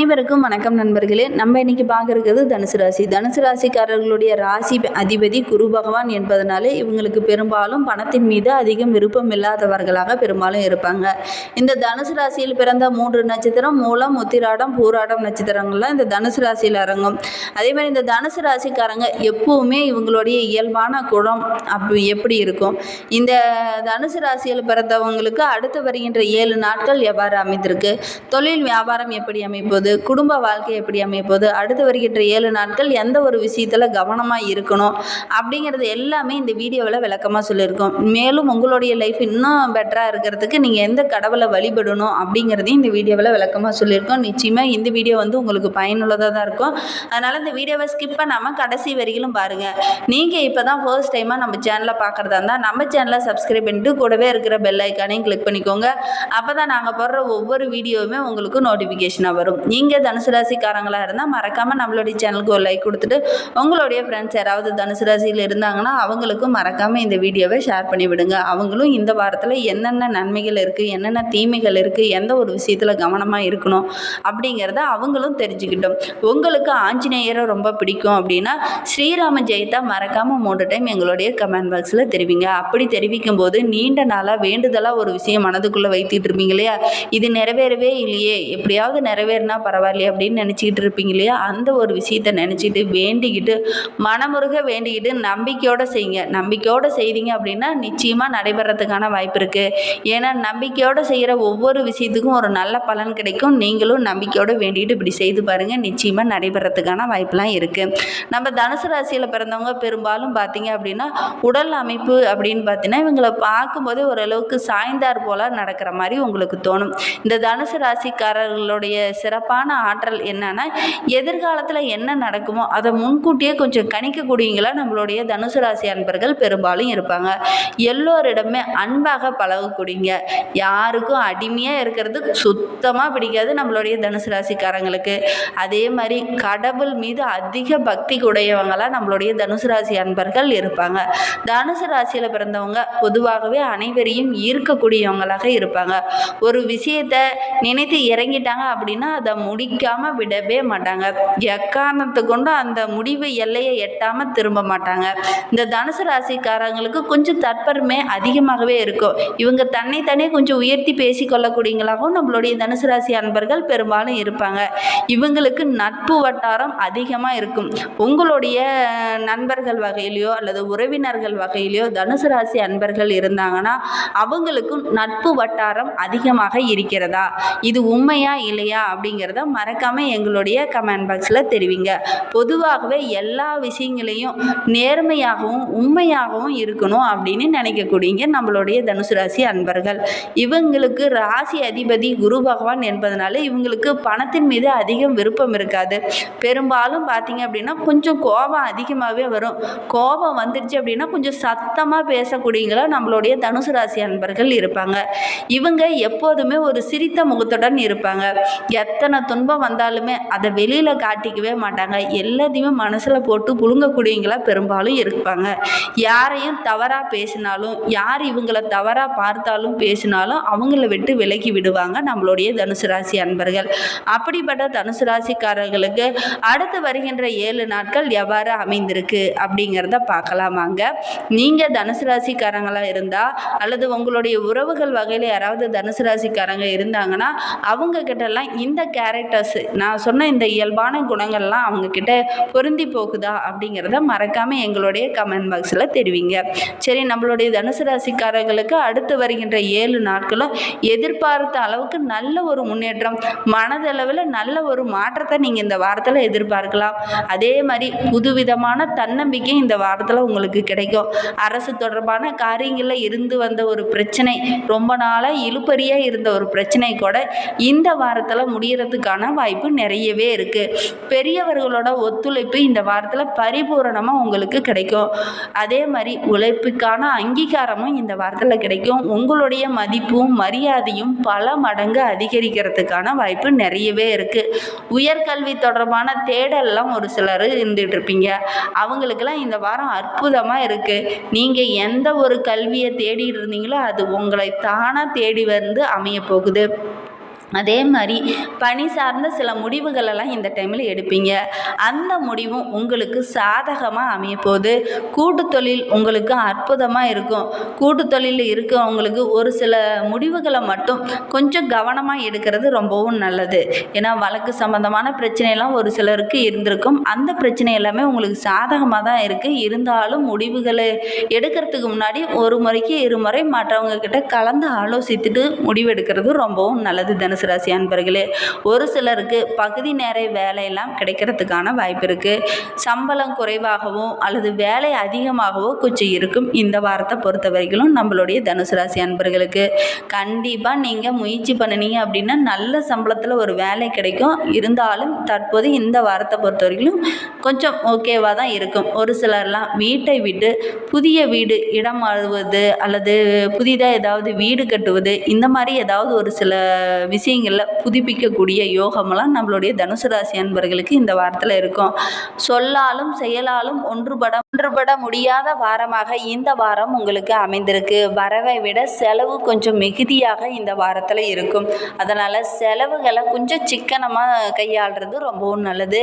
அனைவருக்கும் வணக்கம் நண்பர்களே. நம்ம இன்னைக்கு பார்க்கறது தனுசு ராசி. தனுசு ராசிக்காரர்களுடைய ராசி அதிபதி குரு பகவான் என்பதனால இவங்களுக்கு பெரும்பாலும் பணத்தின் மீது அதிகம் விருப்பம் இல்லாதவர்களாக பெரும்பாலும் இருப்பாங்க. இந்த தனுசு ராசியில் பிறந்த மூன்று நட்சத்திரம் மூலம் முத்திராடம் பூராடம் நட்சத்திரங்கள்லாம் இந்த தனுசு ராசியில் இறங்கும். அதே மாதிரி இந்த தனுசு ராசிக்காரங்க எப்பவுமே இவங்களுடைய இயல்பான குணம் அப்படி எப்படி இருக்கும்? இந்த தனுசு ராசியில் பிறந்தவங்களுக்கு அடுத்து வருகின்ற ஏழு நாட்கள் எவ்வாறு அமைந்திருக்கு? தொழில் வியாபாரம் எப்படி அமைப்பது? குடும்ப வாழ்க்கை எப்படி அமைப்பது அடுத்து வருகின்ற ஏழு நாட்கள் எந்த ஒரு விஷயத்தில் கவனமாக இருக்கணும் அப்படிங்கிறது எல்லாமே இந்த வீடியோவில் விளக்கமாக சொல்லியிருக்கோம். மேலும் உங்களுடைய லைஃப் இன்னும் பெட்டராக இருக்கிறதுக்கு நீங்கள் எந்த கடவுளை வழிபடணும் அப்படிங்கிறதையும் இந்த வீடியோவில் விளக்கமாக சொல்லியிருக்கோம். நிச்சயமாக இந்த வீடியோ வந்து உங்களுக்கு பயனுள்ளதாக தான் இருக்கும். அதனால் இந்த வீடியோவை ஸ்கிப் பண்ணாமல் கடைசி வரையிலும் பாருங்கள் நீங்கள் இப்போ தான் ஃபர்ஸ்ட் டைமாக நம்ம சேனலை பார்க்குறதா இருந்தால் நம்ம சேனலை சப்ஸ்கிரைப் பண்ணிட்டு கூடவே இருக்கிற பெல் ஐக்கானையும் கிளிக் பண்ணிக்கோங்க. அப்போ தான் நாங்கள் போடுற ஒவ்வொரு வீடியோவுமே உங்களுக்கு நோட்டிஃபிகேஷனாக வரும். நீங்கள் தனுசு ராசிக்காரங்களாக இருந்தால் மறக்காமல் நம்மளுடைய சேனலுக்கு ஒரு லைக் கொடுத்துட்டு உங்களுடைய ஃப்ரெண்ட்ஸ் யாராவது தனுசு ராசியில் இருந்தாங்கன்னா அவங்களுக்கும் மறக்காமல் இந்த வீடியோவை ஷேர் பண்ணி விடுங்க. அவங்களும் இந்த வாரத்தில் என்னென்ன நன்மைகள் இருக்குது என்னென்ன தீமைகள் இருக்குது எந்த ஒரு விஷயத்தில் கவனமாக இருக்கணும் அப்படிங்கிறத அவங்களும் தெரிஞ்சுக்கிட்டோம். உங்களுக்கு ஆஞ்சநேயரை ரொம்ப பிடிக்கும் அப்படின்னா ஸ்ரீராம ஜெயத்தை மறக்காமல் மூன்று டைம் எங்களுடைய கமெண்ட் பாக்ஸில் தெரிவிங்க. அப்படி தெரிவிக்கும் போது நீண்ட நாளாக வேண்டுதலாக ஒரு விஷயம் மனதுக்குள்ளே வைத்துட்டு இருப்பீங்க இல்லையா? இது நிறைவேறவே இல்லையே. எப்படியாவது நிறைவேறினா பரவாயில்லையே அப்படின்னு நினச்சிக்கிட்டு இருப்பீங்க இல்லையா? அந்த ஒரு விஷயத்தை நினச்சிட்டு வேண்டிக்கிட்டு மனமுருக வேண்டிக்கிட்டு நம்பிக்கையோடு செய்யுங்க. நம்பிக்கையோடு செய்தீங்க அப்படின்னா நிச்சயமாக நடைபெறத்துக்கான வாய்ப்பு இருக்குது ஏன்னா நம்பிக்கையோடு செய்கிற ஒவ்வொரு விஷயத்துக்கும் ஒரு நல்ல பலன் கிடைக்கும். நீங்களும் நம்பிக்கையோடு வேண்டிக்கிட்டு இப்படி செய்து பாருங்கள் நிச்சயமாக நடைபெறத்துக்கான வாய்ப்பெலாம் இருக்குது நம்ம தனுசு ராசியில் பிறந்தவங்க பெரும்பாலும் பார்த்தீங்க அப்படின்னா உடல் அமைப்பு அப்படின்னு பார்த்தீங்கன்னா இவங்களை பார்க்கும்போதே ஓரளவுக்கு சாய்ந்தார் போல் நடக்கிற மாதிரி உங்களுக்கு தோணும். இந்த தனுசு ராசிக்காரர்களுடைய சிறப்பான ஆற்றல் என்னன்னா எதிர்காலத்தில் என்ன நடக்குமோ அதை முன்கூட்டியே கொஞ்சம் கணிக்கக்கூடியவங்களா நம்மளுடைய தனுசு ராசி அன்பர்கள் பெரும்பாலும் இருப்பாங்க. எல்லோரிடமே அன்பாக பழகக்கூடியங்க யாருக்கும் அடிமையாக இருக்கிறது சுத்தமாக பிடிக்காது நம்மளுடைய தனுசு ராசிக்காரங்களுக்கு. அதே மாதிரி கடவுள் மீது அதிக பக்தி உடையவங்களாக நம்மளுடைய தனுசு ராசி அன்பர்கள் இருப்பாங்க. தனுசு ராசியில் பிறந்தவங்க பொதுவாகவே அனைவரையும் ஈர்க்கக்கூடியவங்களாக இருப்பாங்க. ஒரு விஷயத்தை நினைத்து இறங்கிட்டாங்க அப்படின்னா அதை முடிக்காமல் விடவே மாட்டாங்க. எக்காரணத்தை கொண்டும் அந்த முடிவு எல்லையை எட்டாமல் திரும்ப மாட்டாங்க. இந்த தனுசு ராசிக்காரங்களுக்கு கொஞ்சம் தற்பெருமை அதிகமாகவே இருக்கும். இவங்க தன்னைத்தானே கொஞ்சம் உயர்த்தி பேசிக்கொள்ளக்கூடியங்களாகவும் நம்மளுடைய தனுசு ராசி அன்பர்கள் பெரும்பாலும் இருப்பாங்க. இவங்களுக்கு நட்பு வட்டாரம் அதிகமாக இருக்கும். உங்களுடைய நண்பர்கள் வகையிலையோ அல்லது உறவினர்கள் வகையிலையோ தனுசு ராசி அன்பர்கள் இருந்தாங்கன்னா அவங்களுக்கும் நட்பு வட்டாரம் அதிகமாக இருக்கிறதா? இது உண்மையா இல்லையா அப்படிங்கிறது மறக்காமல் எங்களுடைய கமெண்ட் பாக்ஸில் தெரிவிங்க. பொதுவாகவே எல்லா விஷயங்களையும் நேர்மையாகவும் உண்மையாகவும் இருக்கணும் அப்படின்னு நினைக்கக்கூடியங்க நம்மளுடைய தனுசு ராசி அன்பர்கள். இவங்களுக்கு ராசி அதிபதி குரு பகவான் என்பதனால இவங்களுக்கு பணத்தின் மீது அதிகம் விருப்பம் இருக்காது. பெரும்பாலும் பார்த்தீங்க அப்படின்னா கொஞ்சம் கோபம் அதிகமாகவே வரும். கோபம் வந்துடுச்சு அப்படின்னா கொஞ்சம் சத்தமாக பேசக்கூடியங்களா நம்மளுடைய தனுசு ராசி அன்பர்கள் இருப்பாங்க. இவங்க எப்போதுமே ஒரு சிரித்த முகத்துடன் இருப்பாங்க. எத்தனை துன்பம் வந்தாலுமே அதை வெளியில் காட்டிக்கவே மாட்டாங்க. எல்லாத்தையுமே மனசில் போட்டு புழுங்கக்கூடியவங்களா பெரும்பாலும் இருப்பாங்க. யாரையும் தவறாக பேசினாலும் யார் இவங்களை தவறாக பார்த்தாலும் பேசினாலும் அவங்கள விட்டு விலகி விடுவாங்க நம்மளுடைய தனுசு ராசி அன்பர்கள். அப்படிப்பட்ட தனுசு ராசிக்காரர்களுக்கு அடுத்து வருகின்ற ஏழு நாட்கள் எவ்வாறு அமைந்திருக்கு அப்படிங்கிறத பார்க்கலாமாங்க நீங்கள் தனுசு ராசிக்காரங்களாக இருந்தால் அல்லது உங்களுடைய உறவுகள் வகையில் யாராவது தனுசு ராசிக்காரங்க இருந்தாங்கன்னா அவங்க கிட்டலாம் இந்த கேரக்டர்ஸ் நான் சொன்ன இந்த இயல்பான குணங்கள்லாம் அவங்கக்கிட்ட பொருந்தி போகுதா அப்படிங்கிறத மறக்காமல் எங்களுடைய கமெண்ட் பாக்ஸில் தெரிவிங்க. சரி நம்மளுடைய தனுசு ராசிக்காரர்களுக்கு அடுத்து வருகின்ற ஏழு நாட்களும் எதிர்பார்த்த அளவுக்கு நல்ல ஒரு முன்னேற்றம் மனதளவில் நல்ல ஒரு மாற்றத்தை நீங்கள் இந்த வாரத்தில் எதிர்பார்க்கலாம். அதே மாதிரி புதுவிதமான தன்னம்பிக்கை இந்த வாரத்தில் உங்களுக்கு கிடைக்கும். அரசு தொடர்பான காரியங்களில் இருந்து வந்த ஒரு பிரச்சனை ரொம்ப நாளாக இழுப்பறியாக இருந்த ஒரு பிரச்சனை கூட இந்த வாரத்தில் முடியறதுக்கான வாய்ப்பு நிறையவே இருக்குது பெரியவர்களோட ஒத்துழைப்பு இந்த வாரத்தில் பரிபூரணமாக உங்களுக்கு கிடைக்கும். அதே மாதிரி உழைப்புக்கான அங்கீகாரமும் இந்த வாரத்தில் கிடைக்கும். உங்களுடைய மதிப்பும் மரியாதையும் பல மடங்கு அதிகரிக்கிறதுக்கான வாய்ப்பு நிறையவே இருக்குது உயர்கல்வி தொடர்பான தேடல்லாம் ஒரு சிலர் இருந்துகிட்ருப்பீங்க அவங்களுக்கெல்லாம் இந்த வாரம் அற்புதமாக இருக்குது நீங்கள் எந்த ஒரு கல்வியை தேடிட்டு இருந்தீங்களோ அது உங்களை தானாக தேடி வந்து அமைய போகுது. அதே மாதிரி பணி சார்ந்த சில முடிவுகளெல்லாம் இந்த டைமில் எடுப்பீங்க. அந்த முடிவும் உங்களுக்கு சாதகமாக அமைய போகுது கூட்டு தொழில் உங்களுக்கு அற்புதமாக இருக்கும். கூட்டு தொழிலில் இருக்கவங்களுக்கு ஒரு சில முடிவுகளை மட்டும் கொஞ்சம் கவனமாக எடுக்கிறது ரொம்பவும் நல்லது. ஏன்னா வழக்கு சம்மந்தமான பிரச்சனையெல்லாம் ஒரு சிலருக்கு இருந்திருக்கும். அந்த பிரச்சனை எல்லாமே உங்களுக்கு சாதகமாக தான் இருக்குது இருந்தாலும் முடிவுகளை எடுக்கிறதுக்கு முன்னாடி ஒரு முறைக்கு இருமுறை மற்றவங்க கிட்ட கலந்து ஆலோசித்துட்டு முடிவெடுக்கிறது ரொம்பவும் நல்லது தனுசு ராசி அன்பர்களே ஒரு சிலருக்கு பகுதி நேர வேலையெல்லாம் கிடைக்கிறதுக்கான வாய்ப்பு இருக்குது சம்பளம் குறைவாகவோ அல்லது வேலை அதிகமாகவோ கொஞ்சம் இருக்கும் இந்த வாரத்தை பொறுத்த வரைக்கும் நம்மளுடைய தனுசு ராசி அன்பர்களுக்கு. கண்டிப்பாக நீங்கள் முயற்சி பண்ணினீங்க அப்படின்னா நல்ல சம்பளத்தில் ஒரு வேலை கிடைக்கும். இருந்தாலும் தற்போது இந்த வாரத்தை பொறுத்த வரைக்கும் கொஞ்சம் ஓகேவாக தான் இருக்கும். ஒரு சிலர்லாம் வீட்டை விட்டு புதிய வீடு இடம் மாறுவது அல்லது புதிதாக ஏதாவது வீடு கட்டுவது இந்த மாதிரி ஏதாவது ஒரு சில விஷயம் விஷயங்களில் புதுப்பிக்கக்கூடிய யோகமெல்லாம் நம்மளுடைய தனுசு ராசி அன்பர்களுக்கு இந்த வாரத்தில் இருக்கும். சொல்லாலும் செயலாலும் ஒன்றுபட ஒன்றுபட முடியாத வாரமாக இந்த வாரம் உங்களுக்கு அமைந்திருக்கு. வரவை விட செலவு கொஞ்சம் மிகுதியாக இந்த வாரத்தில் இருக்கும். அதனால் செலவுகளை கொஞ்சம் சிக்கனமாக கையாளுறது ரொம்பவும் நல்லது.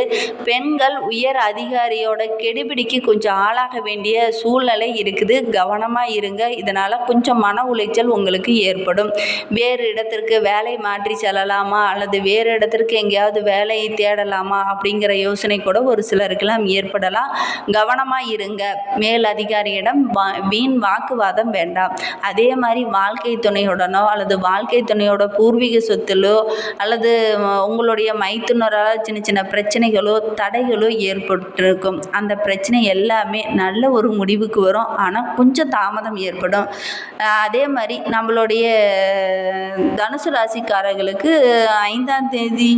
பெண்கள் உயர் அதிகாரியோட கெடுபிடிக்கு கொஞ்சம் ஆளாக வேண்டிய சூழ்நிலை இருக்குது. கவனமாக இருங்க. இதனால் கொஞ்சம் மன உளைச்சல் உங்களுக்கு ஏற்படும். வேறு இடத்திற்கு வேலை மாற்றி செல்லலாமா? அல்லது வேறு இடத்திற்கு எங்கேயாவது வேலையை தேடலாமா? அப்படிங்கிற யோசனை கூட ஒரு சிலருக்கெல்லாம் ஏற்படலாம். கவனமாக இருங்க. மேல் அதிகாரியிடம் வா வீண் வாக்குவாதம் வேண்டாம். அதே மாதிரி வாழ்க்கை துணையுடனோ அல்லது வாழ்க்கை துணையோட பூர்வீக சொத்திலோ அல்லது உங்களுடைய மைத்துனரால் சின்ன சின்ன பிரச்சனைகளோ தடைகளோ ஏற்பட்டிருக்கும். அந்த பிரச்சனை எல்லாமே நல்ல ஒரு முடிவுக்கு வரும். ஆனால் கொஞ்சம் தாமதம் ஏற்படும். அதே மாதிரி நம்மளுடைய தனுசு ராசிக்காரர்கள் அவர்களுக்கு ஐந்தாம் தேதி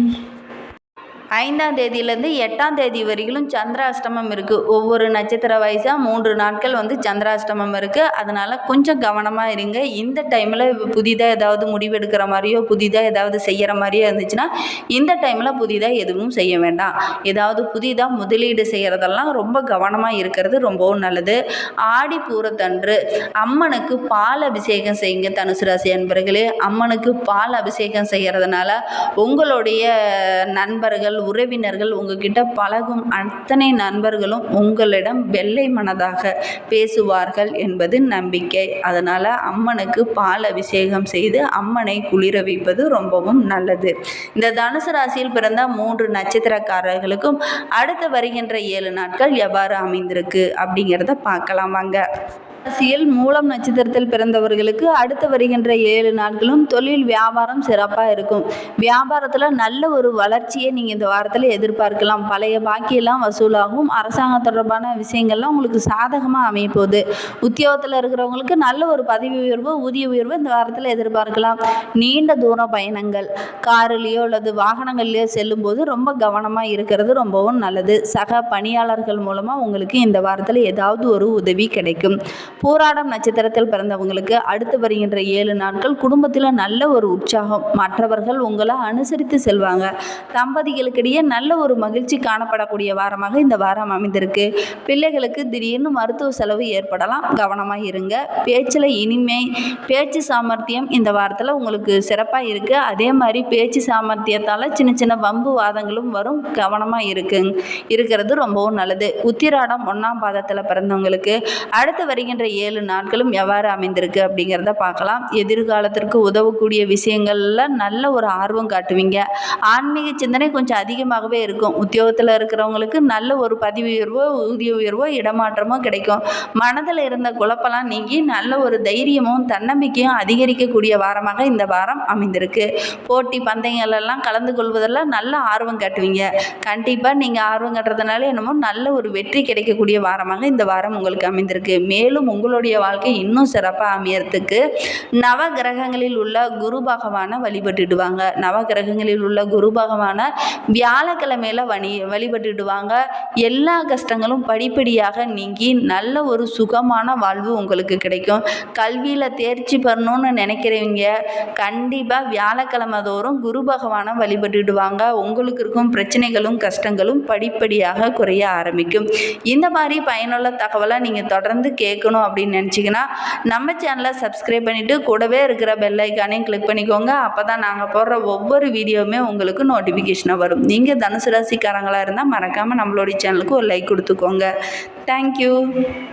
ஐந்தாம் தேதியிலேருந்து எட்டாம் தேதி வரையிலும் சந்திராஷ்டமம் இருக்குது ஒவ்வொரு நட்சத்திர வயசாக மூன்று நாட்கள் வந்து சந்திராஷ்டமம் இருக்குது அதனால் கொஞ்சம் கவனமாக இருங்க. இந்த டைமில் புதிதாக ஏதாவது முடிவெடுக்கிற மாதிரியோ புதிதாக ஏதாவது செய்கிற மாதிரியோ இருந்துச்சுன்னா இந்த டைமில் புதிதாக எதுவும் செய்ய வேண்டாம். ஏதாவது புதிதாக முதலீடு செய்கிறதெல்லாம் ரொம்ப கவனமாக இருக்கிறது ரொம்பவும் நல்லது. ஆடி பூரத்தன்று அம்மனுக்கு பால் அபிஷேகம் செய்யுங்க தனுசு ராசி அன்பர்களே. அம்மனுக்கு பால் அபிஷேகம் செய்கிறதுனால உங்களுடைய நண்பர்கள் உறவினர்கள் உங்ககிட்ட பழகும் அத்தனை நண்பர்களும் உங்களிடம் வெள்ளை மனதாக பேசுவார்கள் என்பது நம்பிக்கை. அதனால் அம்மனுக்கு பால் அபிஷேகம் செய்து அம்மனை குளிர வைப்பது ரொம்பவும் நல்லது. இந்த தனுசு ராசியில் பிறந்த மூன்று நட்சத்திரக்காரர்களுக்கும் அடுத்து வருகின்ற ஏழு நாட்கள் எவ்வாறு அமைந்திருக்கு அப்படிங்கிறத பார்க்கலாம் வாங்க. ராசியில் மூலம் நட்சத்திரத்தில் பிறந்தவர்களுக்கு அடுத்து வருகின்ற ஏழு நாட்களும் தொழில் வியாபாரம் சிறப்பாக இருக்கும். வியாபாரத்தில் நல்ல ஒரு வளர்ச்சியை நீங்கள் இந்த வாரத்தில் எதிர்பார்க்கலாம். பழைய பாக்கியெல்லாம் வசூலாகும். அரசாங்கம் தொடர்பான விஷயங்கள்லாம் உங்களுக்கு சாதகமாக அமையப்போகுது. உத்தியோகத்தில் இருக்கிறவங்களுக்கு நல்ல ஒரு பதவி உயர்வு ஊதிய உயர்வு இந்த வாரத்தில் எதிர்பார்க்கலாம். நீண்ட தூர பயணங்கள் காருலேயோ அல்லது வாகனங்கள்லையோ செல்லும்போது ரொம்ப கவனமாக இருக்கிறது ரொம்பவும் நல்லது. சக பணியாளர்கள் மூலமாக உங்களுக்கு இந்த வாரத்தில் ஏதாவது ஒரு உதவி கிடைக்கும். பூராடம் நட்சத்திரத்தில் பிறந்தவங்களுக்கு அடுத்து வருகின்ற ஏழு நாட்கள் குடும்பத்தில் நல்ல ஒரு உற்சாகம். மற்றவர்கள் உங்களை அனுசரித்து செல்வாங்க. தம்பதிகளுக்கிடையே நல்ல ஒரு மகிழ்ச்சி காணப்படக்கூடிய வாரமாக இந்த வாரம் அமைந்திருக்கு. பிள்ளைகளுக்கு திடீர்னு மருத்துவ செலவு ஏற்படலாம். கவனமாக இருங்க. பேச்சில் இனிமை பேச்சு சாமர்த்தியம் இந்த வாரத்தில் உங்களுக்கு சிறப்பாக இருக்குது அதே மாதிரி பேச்சு சாமர்த்தியத்தால் சின்ன சின்ன வம்பு வாதங்களும் வரும். கவனமாக இருக்குங்க இருக்கிறது ரொம்பவும் நல்லது. உத்திராடம் ஒன்றாம் பாதத்தில் பிறந்தவங்களுக்கு அடுத்து வருகின்ற ஏழு நாட்களும் எவ்வாறு அமைந்திருக்கு அப்படிங்கிறத பார்க்கலாம். எதிர்காலத்திற்கு உதவக்கூடிய விஷயங்கள்ல நல்ல ஒரு ஆர்வம் காட்டுவீங்க. ஆன்மீக சிந்தனை கொஞ்சம் அதிகமாகவே இருக்கும். உத்தியோகத்தில் இருக்கிறவங்களுக்கு நல்ல ஒரு பதவி உயர்வோ ஊதிய உயர்வோ இடமாற்றமோ கிடைக்கும். மனதில் இருந்த குழப்பெல்லாம் நீங்கி நல்ல ஒரு தைரியமும் தன்னம்பிக்கையும் அதிகரிக்கக்கூடிய வாரமாக இந்த வாரம் அமைந்திருக்கு. போட்டி பந்தயங்கள் எல்லாம் கலந்து கொள்வதெல்லாம் நல்ல ஆர்வம் காட்டுவீங்க. கண்டிப்பாக நீங்கள் ஆர்வம் காட்டுறதுனால என்னமோ நல்ல ஒரு வெற்றி கிடைக்கக்கூடிய வாரமாக இந்த வாரம் உங்களுக்கு அமைந்திருக்கு. மேலும் உங்களுடைய வாழ்க்கை இன்னும் சிறப்பாக அமையறதுக்கு நவ கிரகங்களில் உள்ள குரு பகவானை வழிபட்டுடுவாங்க. நவ கிரகங்களில் உள்ள குரு பகவானை வியாழக்கிழமையில வழி வழிபட்டுடுவாங்க. எல்லா கஷ்டங்களும் படிப்படியாக நீங்கி நல்ல ஒரு சுகமான வாழ்வு உங்களுக்கு கிடைக்கும். கல்வியில் தேர்ச்சி பெறணும்னு நினைக்கிறவங்க கண்டிப்பாக வியாழக்கிழமை தோறும் குரு பகவானை வழிபட்டுடுவாங்க. உங்களுக்கு இருக்கும் பிரச்சனைகளும் கஷ்டங்களும் படிப்படியாக குறைய ஆரம்பிக்கும். இந்த மாதிரி பயனுள்ள தகவலை நீங்கள் தொடர்ந்து கேட்கணும் அப்படின்னு நினச்சிங்கன்னா நம்ம சேனலை சப்ஸ்கிரைப் பண்ணிவிட்டு கூடவே இருக்கிற பெல்லைக்கானையும் கிளிக் பண்ணிக்கோங்க. அப்போ தான் நாங்கள் போடுற ஒவ்வொரு வீடியோவுமே உங்களுக்கு நோட்டிஃபிகேஷனாக வரும். நீங்கள் தனுசு ராசிக்காரங்களாக இருந்தால் மறக்காமல் நம்மளுடைய சேனலுக்கு ஒரு லைக் கொடுத்துக்கோங்க. தேங்க்யூ